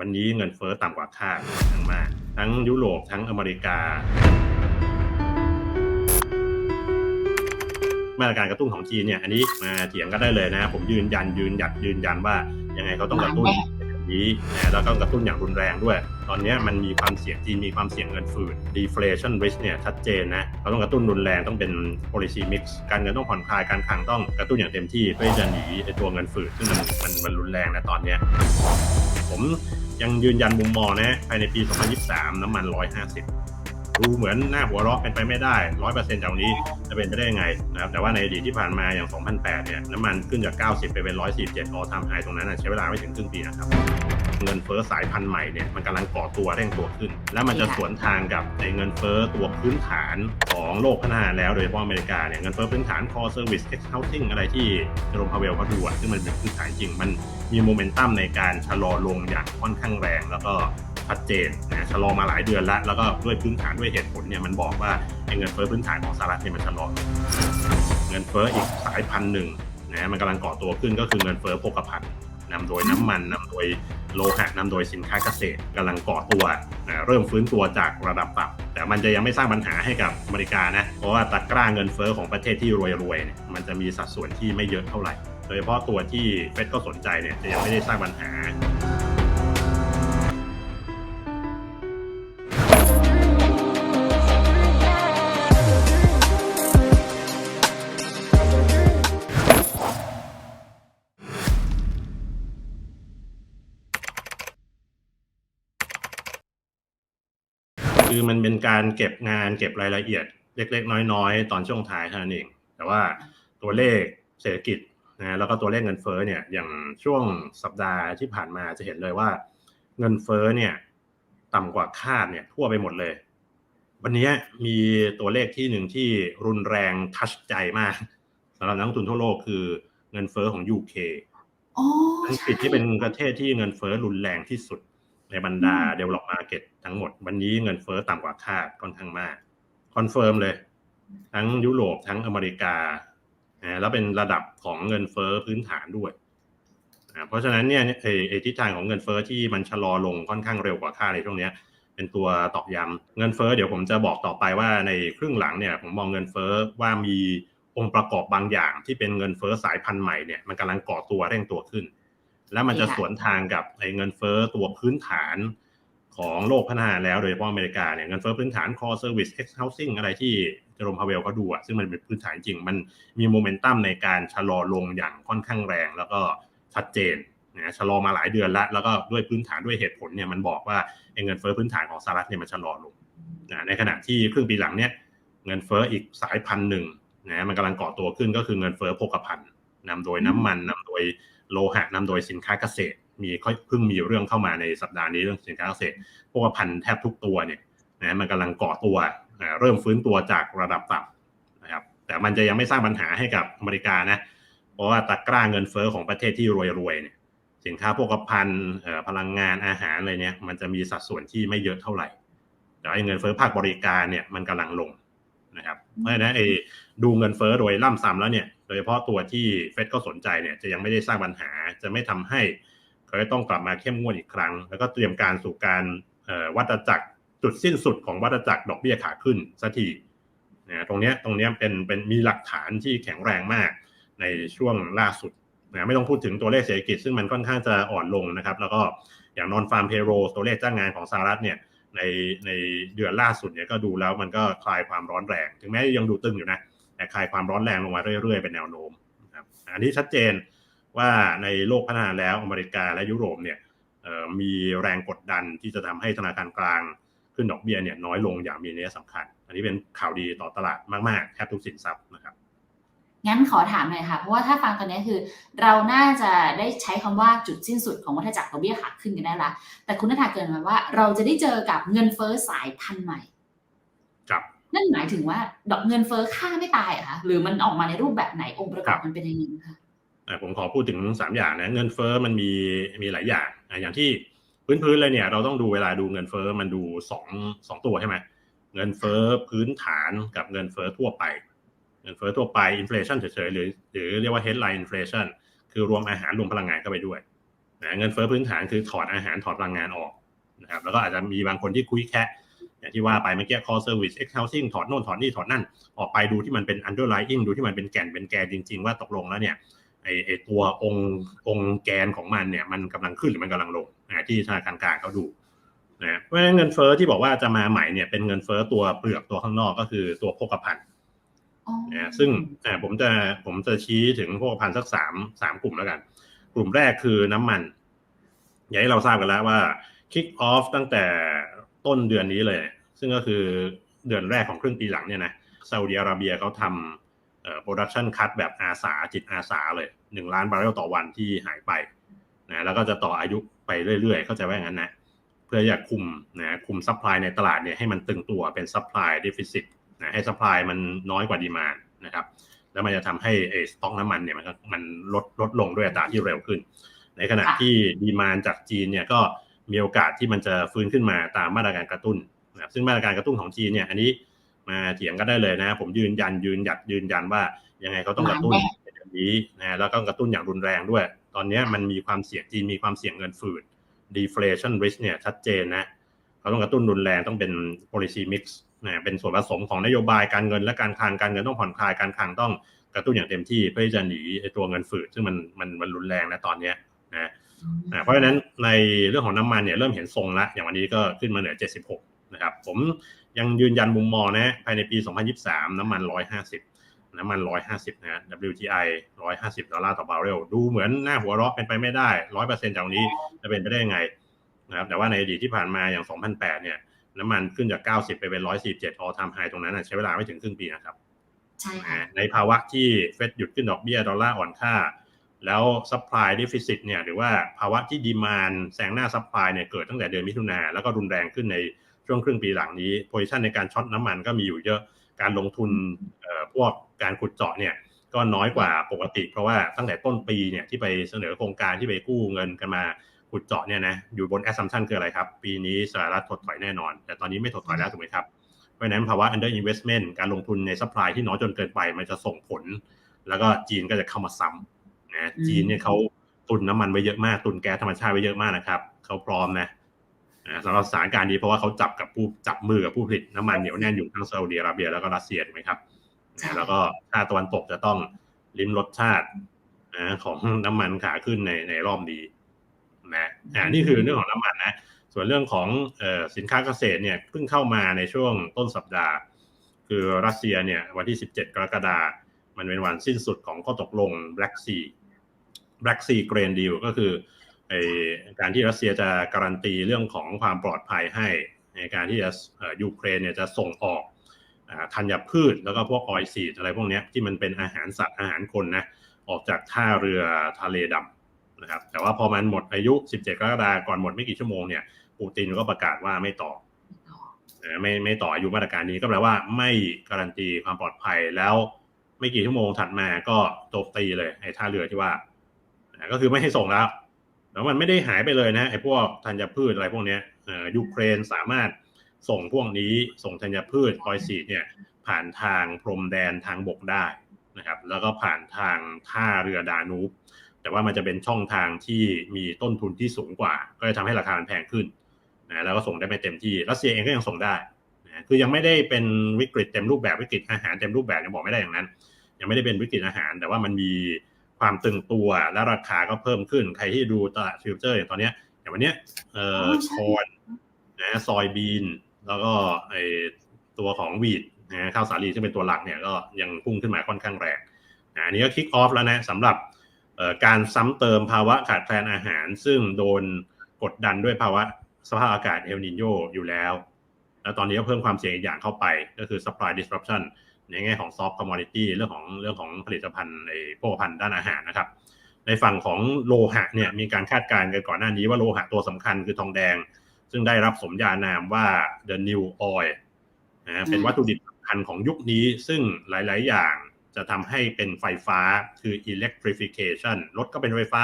วันนี้เงินเฟ้อต่ำกว่าคาดทั้งมาก ทั้งยุโรปทั้งอเมริกา มาตรการกระตุ้นของจีนเนี่ยอันนี้มาเถียงกันได้เลยนะผมยืนยันยืนหยัดยืนยันว่ายังไงเขาต้องกระตุ้นอย่างนี้นะแล้วก็กระตุ้นอย่างรุนแรงด้วย ตอนนี้มันมีความเสี่ยงจีนมีความเสี่ยงเงินฝืด deflation risk เนี่ยชัดเจนนะเขาต้องกระตุ้นรุนแรงต้องเป็น policy mix การเงินต้องผ่อนคลายการคลังต้องกระตุ้นอย่างเต็มที่เพื่อจะหนีไอ้ตัวเงินฝืดซึ่งมันมันมันรุนแรงนะตอนเนี้ ยังยืนยันมุมมองนะภายในปี 2023 น้ำมัน 150 ดูเหมือนหน้าหัวเราะเป็นไปไม่ได้ร้อยเปอร์เซ็นต์จากนี้จะเป็นไปได้ยังไงนะครับแต่ว่าในอดีตที่ผ่านมาอย่าง 2008 เนี่ยน้ำมันขึ้นจาก 90 ไปเป็น 147ออทามไฮตรงนั้นใช้เวลาไม่ถึงครึ่งปีนะครับเงินเฟ้อสายพันธุ์ใหม่เนี่ยมันกำลังก่อตัวเร่งตัวขึ้น แล้วมันจะสวนทางกับในเงินเฟ้อตัวพื้นฐานของโลกพัฒนาแล้วโดยเฉพาะอเมริกาเนี่ยเงินเฟ้อพื้นฐาน core service ex housing อะไรที่จรมพาเวลเขาดูอะซึ่งมันเป็นพื้นฐานจริงมันมีโมเมนตัมในการชะลอลงอย่างค่อนข้างแรง แล้วก็ ชัดเจนนะชะลอมาหลายเดือนแล้ว แล้วก็ด้วยพื้นฐานด้วยเหตุผลเนี่ยมันบอกว่าเงินเฟ้อพื้นฐานของสหรัฐเนี่ยมันชะลอเงินเฟ้ออีกสายพันธุ์หนึ่งนะมันกำลังก่อตัวขึ้นก็คือเงินเฟ้อโภคภัณฑ์นำโดยน้ำมันนำโดยโลหะนำโดยสินค้าเกษตรกำลังก่อตัวนะเริ่มฟื้นตัวจากระดับต่ำแต่มันจะยังไม่สร้างปัญหาให้กับอเมริกานะเพราะว่าตะกร้าเงินเฟ้อของประเทศที่รวยๆเนี่ยมันจะมีสัดส่วนที่ไม่เยอะเท่าไหร่ โดยเฉพาะตัวที่เฟดก็สนใจเนี่ยจะยังไม่ได้สร้างปัญหา คือมันเป็นการเก็บงานเก็บรายละเอียดเล็ก ๆ น้อย ๆ ตอนช่วงท้ายเท่านั้นเอง แต่ว่าตัวเลขเศรษฐกิจนะแล้วก็ตัวเลขเงินเฟ้อเนี่ยอย่างช่วงสัปดาห์ที่ผ่านมาจะเห็นเลยว่า เงินเฟ้อเนี่ยต่ำกว่าคาดเนี่ยทั่วไปหมดเลย วันนี้มีตัวเลขที่หนึ่งที่รุนแรงทัชใจมากสำหรับนักลงทุนทั่วโลกคือเงินเฟ้อของ UK อ๋ออังกฤษที่เป็นประเทศที่เงินเฟ้อรุนแรงที่สุด ในบรรดา develop market ทั้งหมด วันนี้เงินเฟ้อต่ำกว่าคาดค่อนข้างมากคอนเฟิร์มเลย ทั้งยุโรปทั้งอเมริกานะแล้วเป็นระดับของเงินเฟ้อพื้นฐานด้วยนะเพราะฉะนั้นเนี่ยไอ้ไอ้ทิศทางของเงินเฟ้อที่มันชะลอลงค่อนข้างเร็วกว่าคาดในช่วงเนี้ยเป็นตัวตอกย้ำเงินเฟ้อเดี๋ยวผมจะบอกต่อไปว่าในครึ่งหลังเนี่ยผมมองเงินเฟ้อว่ามีองค์ประกอบบางอย่างที่เป็นเงินเฟ้อสายพันธุ์ใหม่เนี่ยมันกำลังก่อตัวเร่งตัวขึ้น แล้วมันจะสวนทางกับไอ้เงินเฟ้อตัวพื้นฐานของโลกพัฒนาแล้วโดยเฉพาะอเมริกาเนี่ยเงินเฟ้อพื้นฐาน core service ex housing อะไรที่เจอร์มพาเวลเขาดูอะซึ่งมันเป็นพื้นฐานจริง มันมีโมเมนตัมในการชะลอลงอย่างค่อนข้างแรง แล้วก็ชัดเจนนะชะลอมาหลายเดือนแล้วแล้วก็ด้วยพื้นฐานด้วยเหตุผลเนี่ยมันบอกว่าไอ้เงินเฟ้อพื้นฐานของสหรัฐเนี่ยมันชะลอลงนะในขณะที่ครึ่งปีหลังเนี่ยเงินเฟ้ออีกสายพันธุ์หนึ่งนะมันกำลังก่อตัวขึ้นก็คือเงินเฟ้อโภคภัณฑ์นำโดยน้ำมันนำโดย โลหะนำโดยสินค้าเกษตร มีค่อยเพิ่งมีเรื่องเข้ามาในสัปดาห์นี้เรื่องสินค้าเกษตรพวกพันธุ์แทบทุกตัวเนี่ยนะมันกำลังก่อตัวเริ่มฟื้นตัวจากระดับต่ำนะครับแต่มันจะยังไม่สร้างปัญหาให้กับอเมริกานะเพราะว่าตะกร้าเงินเฟ้อของประเทศที่รวยๆเนี่ยสินค้าพวกพันธุ์พลังงานอาหารอะไรเนี่ยมันจะมีสัดส่วนที่ไม่เยอะเท่าไหร่ แต่ไอ้เงินเฟ้อภาคบริการเนี่ยมันกำลังลงนะครับเพราะฉะนั้นไอ้ดูเงินเฟ้อโดยล่ำซ้ำแล้วเนี่ย ยเฉพาะตัวที่เฟดก็สนใจเนี่ยจะยังไม่ได้สร้างปัญหา จะไม่ทำให้เขาจะต้องกลับมาเข้มงวดอีกครั้ง แล้วก็เตรียมการสู่การวัฏจักรจุดสิ้นสุดของวัฏจักรดอกเบี้ยขาขึ้นสักทีนะตรงนี้ตรงนี้เป็นเป็นมีหลักฐานที่แข็งแรงมากในช่วงล่าสุดนะไม่ต้องพูดถึงตัวเลขเศรษฐกิจซึ่งมันค่อนข้างจะอ่อนลงนะครับ แล้วก็อย่างนอนฟาร์มเพโรตัวเลขจ้างงานของสหรัฐเนี่ยในในเดือนล่าสุดเนี่ยก็ดูแล้วมันก็คลายความร้อนแรง ถึงแม้ยังดูตึงอยู่นะ คลายความร้อนแรงลงมาเรื่อยๆเป็นแนวโน้มนะครับอันนี้ชัดเจนว่าในโลกพัฒนาแล้วอเมริกาและยุโรปเนี่ยมีแรงกดดันที่จะทำให้ธนาคารกลางขึ้นดอกเบี้ยเนี่ยน้อยลงอย่างมีนัยสำคัญ อันนี้เป็นข่าวดีต่อตลาดมากๆแทบทุกสินทรัพย์นะครับงั้นขอถามหน่อยค่ะ เพราะว่าถ้าฟังตอนนี้คือ เราน่าจะได้ใช้คำว่าจุดสิ้นสุดของวัฏจักรดอกเบี้ยขาขึ้นกันได้ละแต่คุณนัทาเกินมาว่าเราจะได้เจอกับเงินเฟ้อสายพันธุ์ใหม่ นั่นหมายถึงว่า ดอกเงินเฟ้อค่าไม่ตายเหรอะคะหรือมันออกมาในรูปแบบไหนองค์ประกอบมันเป็นยังไงคะอะผมขอพูดถึงสามอย่างนะเงินเฟ้อมันมีมีหลายอย่างอะอย่างที่พื้นๆเลยเนี่ยเราต้องดูเวลาดูเงินเฟ้อมันดูสองสองตัวใช่ไหมเงินเฟ้อพื้นฐานกับเงินเฟ้อทั่วไป เงินเฟ้อทั่วไปอินฟลชันเฉยๆหรือหรือเรียกว่า headline inflation คือรวมอาหารรวมพลังงานเข้าไปด้วยนะเงินเฟ้อพื้นฐานคือถอดอาหารถอดพลังงานออกนะครับแล้วก็อาจจะมีบางคนที่คุยแค่ อย่างที่ว่าไปเมื่อกี้ call service ex housing ถอดโน่นถอดนี่ถอดนั่น ออกไปดูที่มันเป็น underlying ดูที่มันเป็นแก่นเป็นแกนจริง ๆ ว่าตกลงแล้วเนี่ยไอไอตัวองค์องค์แกนของมันเนี่ยมันกำลังขึ้นหรือมันกำลังลงนะที่ธนาคารกลางเขาดูนะเพราะฉะนั้นเงินเฟ้อที่บอกว่าจะมาใหม่เนี่ยเป็นเงินเฟ้อตัวเปลือกตัวข้างนอกก็คือตัวโภคภัณฑ์อ๋อนะซึ่งอ่าผมจะผมจะชี้ถึงพวกพันสักสามสามกลุ่มแล้วกัน กลุ่มแรกคือน้ำมัน อย่างที่เราทราบกันแล้วว่า kick off ตั้งแต่ ต้นเดือนนี้เลย ซึ่งก็คือเดือนแรกของครึ่งปีหลังเนี่ยนะซาอุดิอาระเบียเขาทำเอ่อ production cut แบบอาสาจิตอาสาเลยหนึ่งล้านบาร์เรลต่อวันที่หายไปนะแล้วก็จะต่ออายุไปเรื่อยๆ เข้าใจว่าอย่างนั้นนะเพื่ออยากคุมนะคุมซัพพลายในตลาดเนี่ยให้มันตึงตัวเป็นซัพพลายเดฟิซิตนะให้ซัพพลายมันน้อยกว่าดีมานนะครับแล้วมันจะทำให้ไอ้สต็อกน้ำมันเนี่ยมันมันลดลดลงด้วยอัตราที่เร็วขึ้น ในขณะที่ดีมานจากจีนเนี่ยก็ มีโอกาสที่มันจะฟื้นขึ้นมาตามมาตรการกระตุ้นนะครับซึ่งมาตรการกระตุ้นของจีนเนี่ยอันนี้มาเถียงกันได้เลยนะ ผมยืนยันยืนหยัดยืนยันว่ายังไงเขาต้องกระตุ้นในเดือนนี้นะแล้วก็กระตุ้นอย่างรุนแรงด้วย ตอนนี้มันมีความเสี่ยงจีนมีความเสี่ยงเงินฝืด deflation risk เนี่ยชัดเจนนะเขาต้องกระตุ้นรุนแรงต้องเป็น policy mix นะเป็นส่วนผสมของนโยบายการเงินและการคลังการเงินต้องผ่อนคลายการคลังต้องกระตุ้นอย่างเต็มที่เพื่อที่จะหนีไอ้ตัวเงินฝืดซึ่งมันมันมันรุนแรงนะตอนเนี้ย นะอ่าเพราะฉะนั้นในเรื่องของน้ำมันเนี่ยเริ่มเห็นทรงละอย่างวันนี้ก็ขึ้นมาเหนือ 76 นะครับ ผมยังยืนยันมุมมองนะภายในปี 2023 น้ำมัน 150 น้ำมัน 150 นะ WTI 150 ดอลลาร์ต่อบาร์เรลดูเหมือนหน้าหัวเราะเป็นไปไม่ได้ 100%จากนี้จะเป็นไปได้ยังไงนะครับแต่ว่าในอดีตที่ผ่านมาอย่าง 2008 เนี่ยน้ำมันขึ้นจาก 90 ไปเป็น 147 all time high ตรงนั้นนะใช้เวลาไม่ถึงครึ่งปีนะครับ ใช่ค่ะในภาวะที่เฟดหยุดขึ้นดอกเบี้ยดอลลาร์อ่อนค่า แล้ว supply deficit เนี่ยหรือว่าภาวะที่ดีมานแซงหน้า supply เนี่ยเกิดตั้งแต่เดือนมิถุนาแล้วก็รุนแรงขึ้นในช่วงครึ่งปีหลังนี้ position ในการช็อตน้ำมันก็มีอยู่เยอะการลงทุนพวกการขุดเจาะเนี่ยก็น้อยกว่าปกติ เพราะว่าตั้งแต่ต้นปีเนี่ยที่ไปเสนอโครงการที่ไปกู้เงินกันมาขุดเจาะเนี่ยนะอยู่บน assumption คืออะไรครับ ปีนี้สหรัฐถดถอยแน่นอน แต่ตอนนี้ไม่ถดถอยแล้วถูกไหมครับ เพราะฉะนั้นภาวะ under investment การลงทุนใน supply ที่น้อยจนเกินไป มันจะส่งผล แล้วก็จีนก็จะเข้ามาซ้ำ นะจีนเนี่ยเขาตุนน้ำมันไว้เยอะมากตุนแก๊สธรรมชาติไว้เยอะมากนะครับเขาพร้อมนะอ่าสำหรับสถานการณ์นี้เพราะว่าเขาจับกับผู้จับมือกับผู้ผลิตน้ำมันเหนียวแน่นอยู่ทั้งซาอุดิอาระเบียแล้วก็รัสเซียถูกไหมครับใช่นะแล้วก็ชาติตะวันตกจะต้องลิ้มรสชาตินะของน้ำมันขาขึ้นในในรอบนี้นะอ่านี่คือเรื่องของน้ำมันนะ ส่วนเรื่องของเออสินค้าเกษตรเนี่ยเพิ่งเข้ามาในช่วงต้นสัปดาห์ คือรัสเซียเนี่ยวันที่ 17 กรกฎาคมมันเป็นวันสิ้นสุดของข้อตกลง Black Sea Black Sea Grain Deal ก็คือไอการที่รัสเซียจะการันตีเรื่องของความปลอดภัยให้ ในการที่จะยูเครนเนี่ยจะส่งออกธัญพืชแล้วก็พวกออยซีดอะไรพวกนี้ที่มันเป็นอาหารสัตว์อาหารคนนะออกจากท่าเรือทะเลดำนะครับแต่ว่าพอมันหมดอายุ 17 กรกฎาคมก่อนหมดไม่กี่ชั่วโมงเนี่ยปูตินก็ประกาศว่าไม่ต่อไม่ไม่ต่ออายุมาตรการนี้ก็แปลว่าไม่การันตีความปลอดภัยแล้วไม่กี่ชั่วโมงถัดมาก็โจมตีเลยไอ้ท่าเรือที่ว่า ก็คือไม่ให้ส่งแล้วแล้วมันไม่ได้หายไปเลยนะไอ้พวกธัญพืชอะไรพวกเนี้ยยูเครนสามารถส่งพวกนี้ส่งธัญพืชออยซีดเนี่ยผ่านทางพรมแดนทางบกได้นะครับ แล้วก็ผ่านทางท่าเรือดานูบแต่ว่ามันจะเป็นช่องทางที่มีต้นทุนที่สูงกว่า ก็จะทำให้ราคามันแพงขึ้นนะแล้วก็ส่งได้ไม่เต็มที่รัสเซียเองก็ยังส่งได้นะคือยังไม่ได้เป็นวิกฤตเต็มรูปแบบวิกฤตอาหารเต็มรูปแบบยังบอกไม่ได้อย่างนั้น ยังไม่ได้เป็นวิกฤตอาหาร แต่ว่ามันมี ความตึงตัวและราคาก็เพิ่มขึ้น ใครที่ดูตลาดฟิวเจอร์อย่างตอนเนี้ยอย่างวันเนี้ยเอ่ออใช่คอนนะซอยบีน แล้วก็ไอตัวของวีดนะข้าวสาลีซึ่งเป็นตัวหลักเนี่ยก็ยังพุ่งขึ้นมาค่อนข้างแรงนะอันนี้ก็คิกออฟแล้วนะสำหรับเอ่อการซ้ำเติมภาวะขาดแคลนอาหาร ซึ่งโดนกดดันด้วยภาวะสภาพอากาศเอลนิโยอยู่แล้ว แล้วตอนนี้ก็เพิ่มความเสี่ยงอีกอย่างเข้าไปก็คือ supply disruption ในแง่ของ soft commodity เรื่องของเรื่องของผลิตภัณฑ์ในโภคภัณฑ์ด้านอาหารนะครับ ในฝั่งของโลหะเนี่ยมีการคาดการณ์กันก่อนหน้านี้ว่าโลหะตัวสำคัญคือทองแดง ซึ่งได้รับสมญานามว่า the new oil นะเป็นวัตถุดิบสำคัญของยุคนี้ ซึ่งหลาย ๆ อย่างจะทำให้เป็นไฟฟ้าคือ electrification รถก็เป็นไฟฟ้า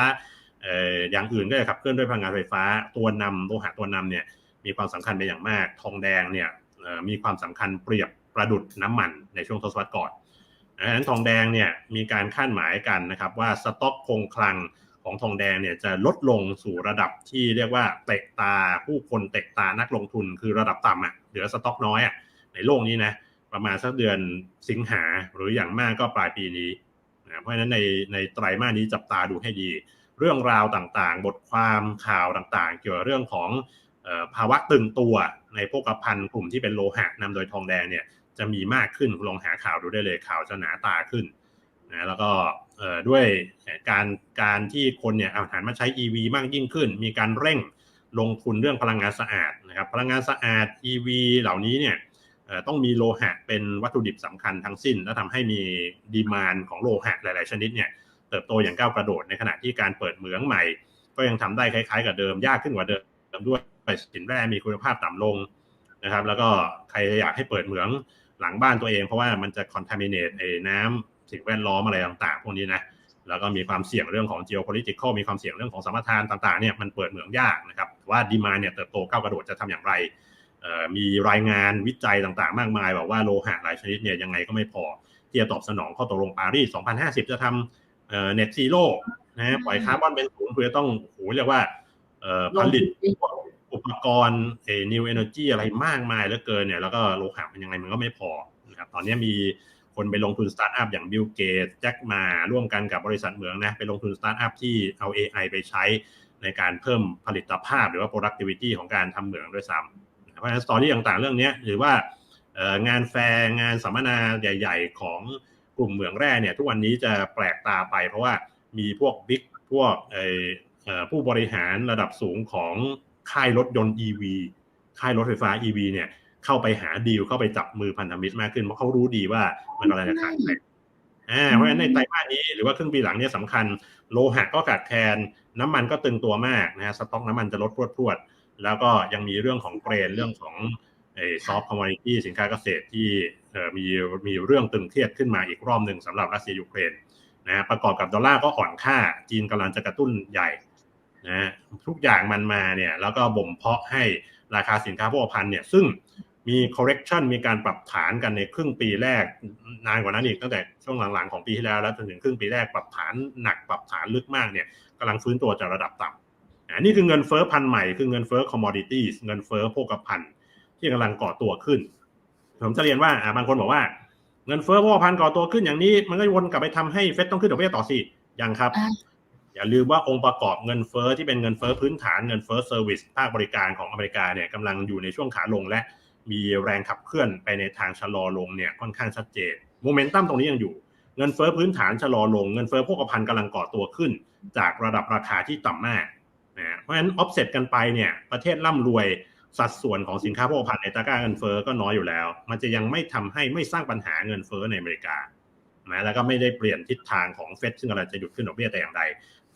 เอ่ออย่างอื่นก็จะขับเคลื่อนด้วยพลังงานไฟฟ้า ตัวนำโลหะตัวนำเนี่ยมีความสำคัญเป็นอย่างมาก ทองแดงเนี่ยเอ่อมีความสำคัญเปรียบ ประดุดน้ำมันในช่วงทศวรรษก่อนดังนั้นทองแดงเนี่ยมีการคาดหมายกันนะครับว่าสต็อกคงคลังของทองแดงเนี่ยจะลดลงสู่ระดับที่เรียกว่าเตะตาผู้คนเตะตานักลงทุนคือระดับต่ำอะเหลือสต็อกน้อยอะในโลกนี้นะประมาณสักเดือนสิงหาหรืออย่างมากก็ปลายปีนี้นะเพราะฉะนั้นในในไตรมาสนี้จับตาดูให้ดี เรื่องราวต่างๆ บทความข่าวต่างๆ เกี่ยวกับเรื่องของภาวะตึงตัวในพวกพันกลุ่มที่เป็นโลหะนำโดยทองแดงเนี่ย จะมีมากขึ้นลองหาข่าวดูได้เลยข่าวจะหนาตาขึ้นนะแล้วก็ด้วยการการที่คนเนี่ยเอาหันมาใช้ EV มากยิ่งขึ้น มีการเร่งลงทุนเรื่องพลังงานสะอาดนะครับพลังงานสะอาด EV เหล่านี้เนี่ยต้องมีโลหะเป็นวัตถุดิบสำคัญทั้งสิ้น และทำให้มีดีมานของโลหะหลาย ๆ ชนิดเนี่ยเติบโตอย่างก้าวกระโดดในขณะที่การเปิดเหมืองใหม่ ก็ยังทำได้คล้าย ๆ กับเดิมยากขึ้นกว่าเดิมด้วยสินแร่มีคุณภาพต่ำลงนะครับ แล้วก็ใครอยากให้เปิดเหมือง หลังบ้านตัวเอง เพราะว่ามันจะคอนทามิเนตไอ้น้ำสิ่งแวดล้อมอะไรต่างๆ พวกนี้นะแล้วก็มีความเสี่ยงเรื่องของ geopolitical มีความเสี่ยงเรื่องของสมรทานต่างๆเนี่ยมันเปิดเหมืองยากนะครับว่าดีมาเนี่ยเติบโตก้าวกระโดดจะทำอย่างไร มีรายงานวิจัยต่างๆ มากมายบอกว่าโลหะหลายชนิดเนี่ยยังไงก็ไม่พอที่จะตอบสนองข้อตกลงปารีส 2050 จะทำเน็ตซีโร่นะปล่อยคาร์บอนเป็นศูนย์เพื่อต้องโหเรียกว่าผลิตอุ ปกรณ์เอนิวเอเนอร์จีอะไรมากมายเหลือเกินเนี่ยแล้วก็โลหะมันยังไงมันก็ไม่พอนะครับตอนนี้มีคนไปลงทุนสตาร์ทอัพอย่างบิลเกตแจ็คมาร่วมกันกับบริษัทเหมืองนะไปลงทุนสตาร์ทอัพที่เอา AI ไปใช้ในการเพิ่มผลิตภาพหรือว่า productivity ของการทำเหมืองด้วยซ้ำเพราะฉะนั้นสตอรี่ต่างๆเรื่องนี้หรือว่างานแฟร์งานสัมมนาใหญ่ ๆ ของกลุ่มเหมืองแร่เนี่ยทุกวันนี้จะแปลกตาไปเพราะว่ามีพวกบิ๊กพวกผู้บริหารระดับสูงของ ค่ายรถยนต์ EV ค่ายรถไฟฟ้า EV เนี่ยเข้าไปหาดีลเข้าไปจับมือพันธมิตรมากขึ้นเพราะเขารู้ดีว่ามันอะไรจะขาดแคลนอ่าเพราะฉะนั้นในไตรมาสนี้หรือว่าครึ่งปีหลังเนี่ยสำคัญโลหะก็ขาดแคลนน้ำมันก็ตึงตัวมากนะฮะสต็อกน้ำมันจะลดพรวดพรวด แล้วก็ยังมีเรื่องของเกรนเรื่องของไอ้ซอฟต์คอมมอดิตี้สินค้าเกษตรที่เอ่อมีมีเรื่องตึงเครียดขึ้นมาอีกรอบหนึ่งสำหรับรัสเซียยูเครนนะประกอบกับดอลลาร์ก็อ่อนค่าจีนกำลังจะกระตุ้นใหญ่นะ ทุกอย่างมันมาเนี่ยแล้วก็บ่มเพาะให้ราคาสินค้าโภคภัณฑ์เนี่ยซึ่งมี correction มีการปรับฐานกันในครึ่งปีแรกนานกว่านั้นอีกตั้งแต่ช่วงหลังๆของปีที่แล้วแล้วจนถึงครึ่งปีแรกปรับฐานหนักปรับฐานลึกมากเนี่ยกำลังฟื้นตัวจากระดับต่ำอันนี้คือเงินเฟ้อพันใหม่คือเงินเฟ้อ commodities เงินเฟ้อโภคภัณฑ์ที่กำลังก่อตัวขึ้น ผมจะเรียนว่าบางคนบอกว่าเงินเฟ้อโภคภัณฑ์ก่อตัวขึ้นอย่างนี้ มันก็วนกลับไปทำให้เฟดต้องขึ้นดอกเบี้ยต่อสิยังครับ อย่าลืมว่าองค์ประกอบเงินเฟ้อที่เป็นเงินเฟ้อพื้นฐานเงินเฟ้อเซอร์วิสภาคบริการของอเมริกาเนี่ยกำลังอยู่ในช่วงขาลงและมีแรงขับเคลื่อนไปในทางชะลอลงเนี่ยค่อนข้างชัดเจนโมเมนตัมตรงนี้ยังอยู่เงินเฟ้อพื้นฐานชะลอลงเงินเฟ้อโภคภัณฑ์กำลังก่อตัวขึ้น จากระดับราคาที่ต่ำมากนะเพราะฉะนั้นออฟเซตกันไปเนี่ยประเทศร่ำรวยสัดส่วนของสินค้าโภคภัณฑ์ในตะกร้าเงินเฟ้อก็น้อยอยู่แล้ว มันจะยังไม่ทำให้ไม่สร้างปัญหาเงินเฟ้อในอเมริกานะแล้วก็ไม่ได้เปลี่ยนทิศทางของเฟดซึ่งอะไรจะหยุดขึ้นดอกเบี้ยแต่อย่างใด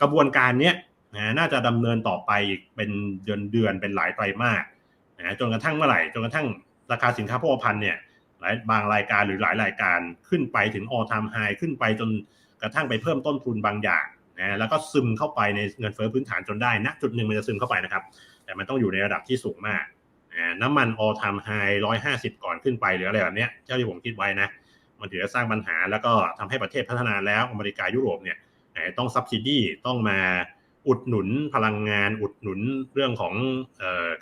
กระบวนการเนี้ยนะน่าจะดำเนินต่อไปอีกเป็นเดือนเดือนเป็นหลายไตรมาสนะจนกระทั่งเมื่อไหร่จนกระทั่งราคาสินค้าโภคภัณฑ์เนี่ยหลายบางรายการหรือหลายรายการขึ้นไปถึง all time high ขึ้นไปจนกระทั่งไปเพิ่มต้นทุนบางอย่างนะแล้วก็ซึมเข้าไปในเงินเฟ้อพื้นฐานจนได้นะจุดหนึ่งมันจะซึมเข้าไปนะครับ แต่มันต้องอยู่ในระดับที่สูงมากน้ำมัน all time high 150ก่อนขึ้นไปหรืออะไรแบบนี้เจ้าที่ผมคิดไว้นะ มันถือจะสร้างปัญหาแล้วก็ทำให้ประเทศพัฒนาแล้วอเมริกายุโรปเนี่ย ต้องซับซิดีต้องมาอุดหนุนพลังงาน อุดหนุนเรื่องของ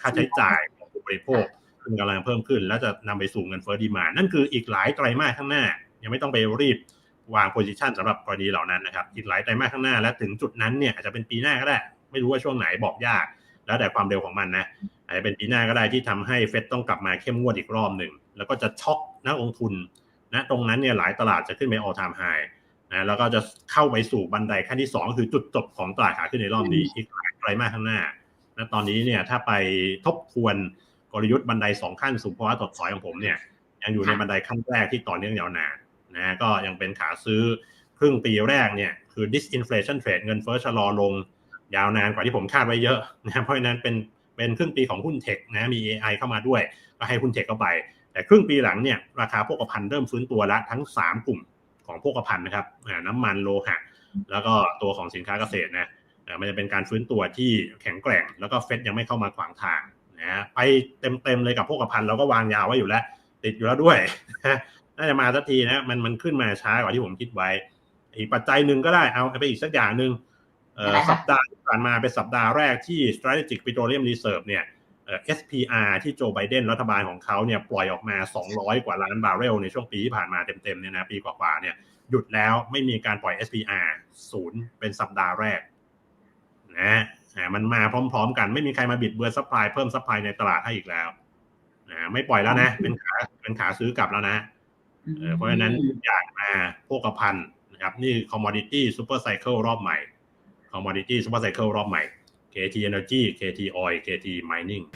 ค่าใช้จ่ายของผู้บริโภคซึ่งกำลังเพิ่มขึ้น แล้วจะนำไปสู่เงินเฟ้อดีมานั่นคืออีกหลายไตรมาสข้างหน้า ยังไม่ต้องไปรีบวางโพซิชันสำหรับกรณีเหล่านั้นนะครับอีกหลายไตรมาสข้างหน้าและถึงจุดนั้นเนี่ยอาจจะเป็นปีหน้าก็ได้ ไม่รู้ว่าช่วงไหนบอกยาก แล้วแต่ความเร็วของมันนะอาจจะเป็นปีหน้าก็ได้ที่ทำให้เฟดต้องกลับมาเข้มงวดอีกรอบหนึ่งแล้วก็จะช็อกนักลงทุนนะตรงนั้นเนี่ยหลายตลาดจะขึ้นไป all time high นะแล้วก็จะเข้าไปสู่บันไดขั้นที่2คือจุดจบของตลาดขาขึ้นในรอบนี้อีกหลายไตรมาสข้างหน้านะตอนนี้เนี่ยถ้าไปทบทวนกลยุทธ์บันได2ขั้นสู่ภาวะถดถอยของผมเนี่ยยังอยู่ในบันไดขั้นแรกที่ต่อเนื่องยาวนานนะก็ยังเป็นขาซื้อครึ่งปีแรกเนี่ยคือ disinflation trade เงินเฟ้อชะลอลงยาวนานกว่าที่ผมคาดไว้เยอะนะเพราะฉะนั้นเป็นเป็นครึ่งปีของหุ้นเทคนะมี AI เข้ามาด้วย ก็ให้หุ้นเทคเข้าไป แต่ครึ่งปีหลังเนี่ยราคาพวกภัณฑ์เริ่มฟื้นตัวแล้วทั้ง 3 กลุ่ม ของพวกภัณฑ์นะครับน้ำมันโลหะ แล้วก็ตัวของสินค้าเกษตรนะมันจะเป็นการฟื้นตัวที่แข็งแกร่ง แล้วก็เฟดยังไม่เข้ามาขวางทางนะไปเต็มๆเลยกับพวกภัณฑ์เราก็วางยาวไว้อยู่แล้ว ติดอยู่แล้วด้วยน่าจะมาสักทีนะมันมันขึ้นมาช้ากว่าที่ผมคิดไว้ อีกปัจจัยหนึ่งก็ได้เอาไปอีกสักอย่างหนึ่งเอ่ออะไรคะสัปดาห์ที่ผ่านมาเป็นสัปดาห์แรกที่ strategic petroleum reserve เนี่ยเอ่อ SPR ที่โจไบเดนรัฐบาลของเขาเนี่ยปล่อยออกมา 200 กว่าล้านบาร์เรลในช่วงปีที่ผ่านมาเต็มๆเนี่ยนะปีกว่าๆเนี่ยหยุดแล้วไม่มีการปล่อย SPR ศูนย์เป็นสัปดาห์แรกนะอ่ามันมาพร้อม ๆ กันไม่มีใครมาบิดเบือนซัพพลายเพิ่มซัพพลายในตลาดให้อีกแล้วนะไม่ปล่อยแล้วนะ เป็นขาเป็นขาซื้อกลับแล้วนะเออเพราะฉะนั้นทุกอย่างมาโภคภัณฑ์นะครับนี่ commodity super cycle รอบใหม่ commodity super cycle รอบใหม่ KT Energy KT Oil KT Mining